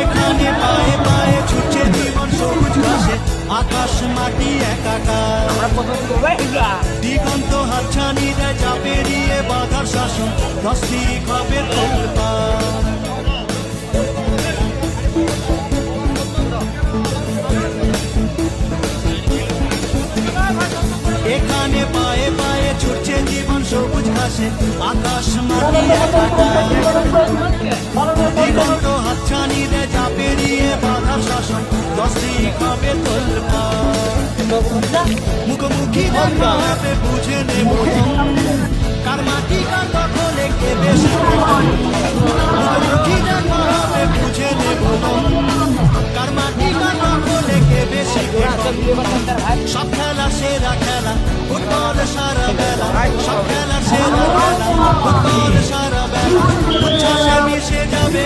এখানে পায়ে পায়ে ছুটছে জীবন সবুজ ঘাসে, আকাশ মাটি একাকার। দিগন্ত হাতছানি দেয় চাপে দিয়ে বাধার শাসন দশটি খবের কলকাতা এখানে পায়ে পায়ে ছুটছে জীবন সবুজ ঘাসে, আকাশ মাটি দিগন্ত হাতছানি দে যা পেরিয়ে বাধা শাসন, দশটি কবে তোলপা মুখোমুখি দেখা হবে বুঝে নেব সারা বেলা সব খেলা সেরা ফুটবল সারা বেলা মিশে যাবে